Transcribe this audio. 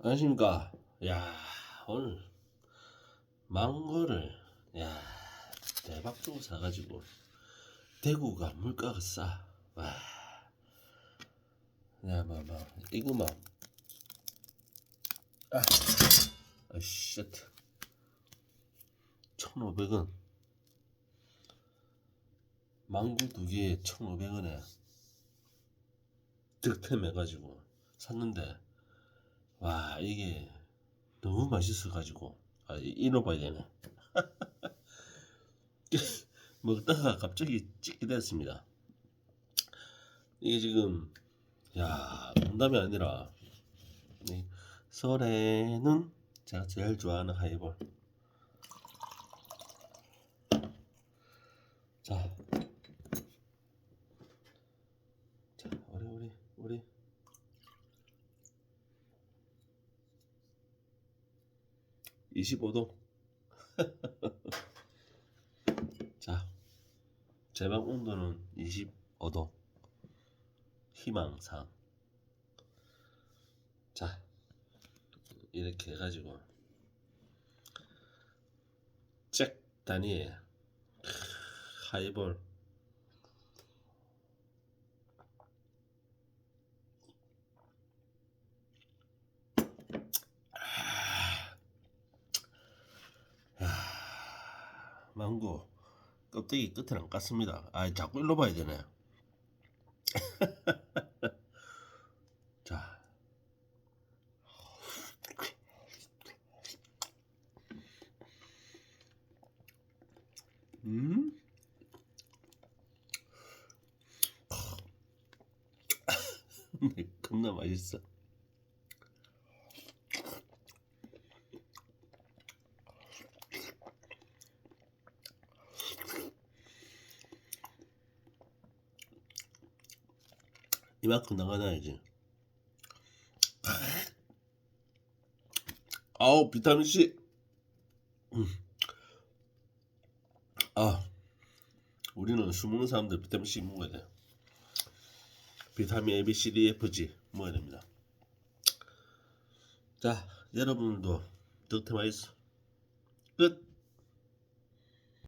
안녕하십니까. 야, 오늘 망고를 야 대박 주고 사가지고 대구가 물가가 싸. 와, 야, 뭐, 뭐, 이거 막, 아, 아, 쉣. 1,500원. 망고 두 개에 1,500원에 득템해가지고 샀는데, 와, 이게 너무 맛있어가지고, 아, 이- 잃어봐야 되네. 먹다가 갑자기 찍게 됐습니다. 이게 지금, 야, 농담이 아니라, 이 설에는 제가 제일 좋아하는 하이볼. 자, 자, 우리, 우리, 우리. (25도) 자 제 방 온도는 (25도) 희망상 자 이렇게 해가지고. 잭 다니엘. 하이볼 망고 껍데기 끝을 안 깠습니다. 아 자꾸 일로 봐야 되네. 자. 음? 겁나 맛있어. 이만큼 나가놔야지. 아우 비타민 C. 음. 아 우리는 술 먹는 사람들 비타민 C 먹어야 돼. 비타민 A, B, C, D, F, G 먹어야 됩니다. 자 여러분도 덕템 아이스 끝.